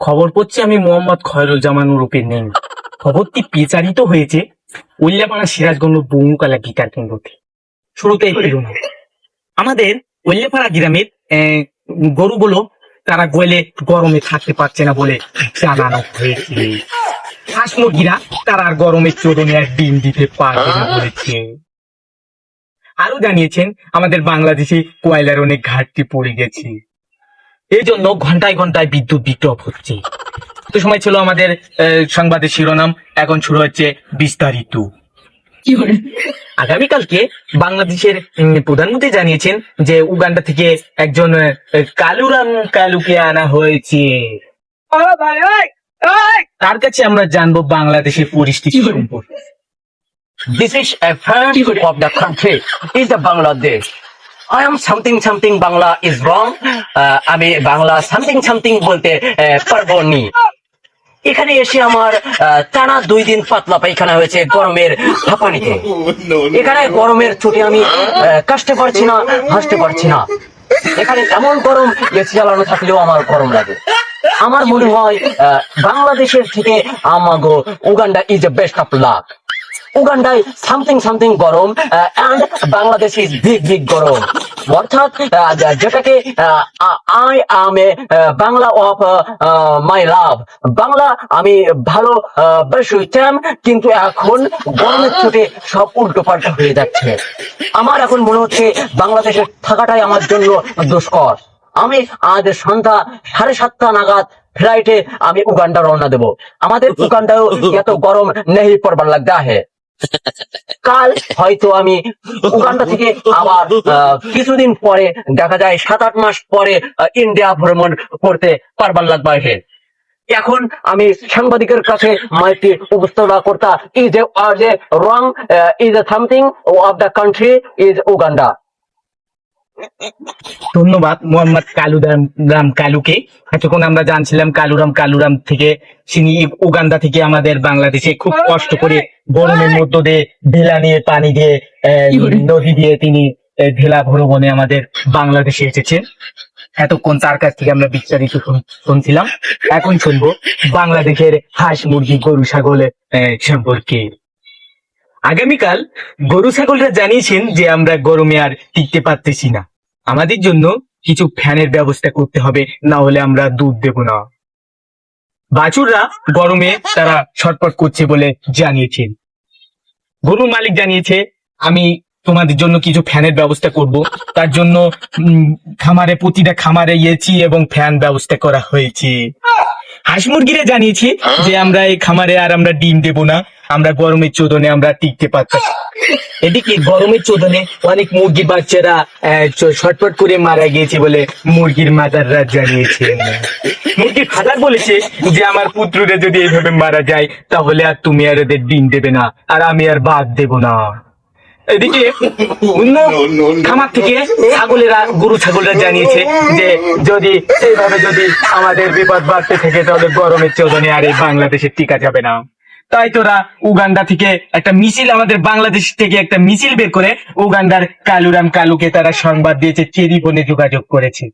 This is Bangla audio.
খবর পড়ছি আমি মোহাম্মদ খয়রুল জামান রূপে নেই খবরটি প্রচারিত হয়েছে উল্লাপাড়া সিরাজগঞ্জ বৌকালা গীতার কেন্দ্রতে। শুরুতেই শিরোনাম। আমাদের উল্লাপাড়া গ্রামের গরুগুলো তারা গোলে গরমে থাকতে পারছে না বলে জানানো হয়েছে। হাঁস মুরগিরা তারা আর গরমের চোদনে আর ডিম দিতে পারবে না বলেছে। আরও জানিয়েছেন আমাদের বাংলাদেশে কয়লার অনেক ঘাটতি পড়ে গেছে। এই জন্য ঘন্টায় ঘন্টায় বিদ্যুৎ বিক্রপ হচ্ছে। তো সময় ছিল আমাদের সংবাদের শিরোনাম এখন শুরু হচ্ছে বিস্তারিত। আগামীকালকে বাংলাদেশের প্রধানমন্ত্রী জানিয়েছেন যে উগান্ডা থেকে একজন কালুরাম কালুকে আনা হয়েছে। তার কাছে আমরা জানব বাংলাদেশের পরিস্থিতি সম্পর্কে। This is a friend of the country. Is the Bangladesh. I am something Bangla is wrong. Uh, আমি বাংলা সামথিং সামথিং বলতে পারব নি। এখানে এসে আমার টানা দুই দিন পাতলা পায়খানা হয়েছে গরমের হাঁপানিতে এখানে গরমের ছুটি আমি কাশতে পারছি না হাসতে পারছি না। এখানে এমন গরম এসি চালানো থাকলেও আমার গরম লাগে। আমার মনে হয় বাংলাদেশের থেকে আমাগো Uganda is a best of luck উগান্ডায় something something গরম and Bangladesh is big big গরম। অর্থাৎ আহ, যেটাকে I am a Bangla of my love Bangla আমি ভালো আহ, বেসইতাম কিন্তু এখন গরমের ছুটে সব উল্টো পাল্টা হয়ে যাচ্ছে। আমার এখন মনে হচ্ছে বাংলাদেশে থাকাটাই আমার জন্য দুষ্কর। আমি আজ সন্ধ্যা সাড়ে সাতটা নাগাদ ফ্লাইটে আমি উগান্ডা রওনা দেব। আমাদের উগান্ডাও এত গরম নেই পড়বার লাগতা হে কাল হয়তো আমি উগান্ডা থেকে আবার কিছুদিন পরে দেখা যায় সাত আট মাস পরে ইন্ডিয়া ভ্রমণ করতে পারবার লাগবে হে এখন আমি সাংবাদিকের কাছে মাইটি উপস্থাপনা করতা is a wrong is a something of the country is Uganda. ধন্যবাদ মোহাম্মদ কালুরাম রাম কালুকে। এতক্ষণ আমরা জানছিলাম কালুরাম কালুরাম থেকে তিনি উগান্ডা থেকে আমাদের বাংলাদেশে খুব কষ্ট করে গরমের মধ্য দিয়ে ঢেলা নিয়ে পানি দিয়ে আহ, নদী দিয়ে তিনি ঢেলা ভ্রমণে আমাদের বাংলাদেশে এসেছেন। এতক্ষণ তার কাছ থেকে আমরা বিস্তারিত শুন- শুনছিলাম। এখন শুনব বাংলাদেশের হাঁস মুরগি গরু ছাগল সম্পর্কে। আগামীকাল গরু ছাগলরা জানিয়েছেন যে আমরা গরমে আর টিকতে পারতেছি না। আমাদের জন্য কিছু ফ্যানের ব্যবস্থা করতে হবে না হলে আমরা দুধ দেব না। বাছুররা গরমে তারা ছটপট করছে বলে জানিয়েছেন। গরুর মালিক জানিয়েছে, আমি তোমাদের জন্য কিছু ফ্যানের ব্যবস্থা করব। তার জন্য খামারে, প্রতিটা খামারে গিয়েছি এবং ফ্যান ব্যবস্থা করা হয়েছে। হাঁস মুরগিরা জানিয়েছি যে আমরা এই খামারে আর আমরা ডিম দেব না। আমরা গরমের চোদনে আমরা টিকতে পারতাম এদিকে গরমের চোদনে অনেক মুরগি বাচ্চারা ছটফট করে মারা গিয়েছে বলে মুরগির মাদাররা জানিয়েছে। মুরগির ফাদার বলেছে যে আমার পুত্ররা যদি এইভাবে মারা যায় তাহলে আর তুমি আর এদের ডিম দেবে না আর আমি আর বাদ দেব না। এদিকে অন্য খামার থেকে ছাগলেরা গরু ছাগলরা জানিয়েছে যে যদি এইভাবে যদি আমাদের বিপদ বাড়তে থাকে তাহলে গরমের চোদনে আর এই বাংলাদেশে টিকা যাবে না। তাই তোরা উগান্ডা থেকে একটা মিছিল, আমাদের বাংলাদেশ থেকে একটা মিছিল বের করে উগান্ডার কালুরাম কালুকে তারা সংবাদ দিয়েছে, চেরি বনে যোগাযোগ করেছে।